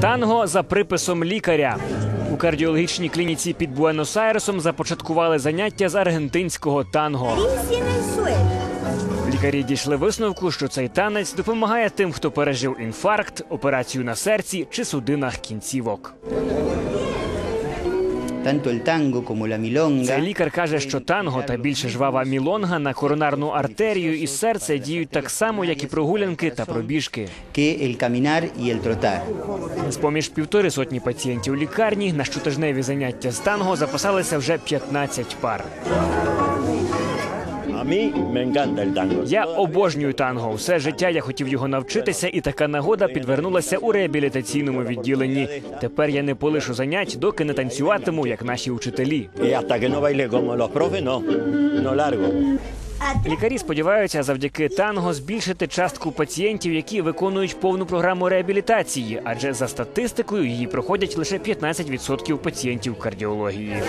Танго за приписом лікаря. У кардіологічній клініці під Буенос-Айресом започаткували заняття з аргентинського танго. Лікарі дійшли висновку, що цей танець допомагає тим, хто пережив інфаркт, операцію на серці чи судинах кінцівок. Цей лікар каже, що танго та більше жвава мілонга на коронарну артерію і серце діють так само, як і прогулянки та пробіжки. З поміж півтори сотні пацієнтів лікарні на щотижневі заняття з танго записалися вже 15 пар. Я обожнюю танго. Все життя я хотів його навчитися, і така нагода підвернулася у реабілітаційному відділенні. Тепер я не полишу занять, доки не танцюватиму, як наші largo. Лікарі сподіваються завдяки танго збільшити частку пацієнтів, які виконують повну програму реабілітації, адже за статистикою її проходять лише 15% пацієнтів кардіології.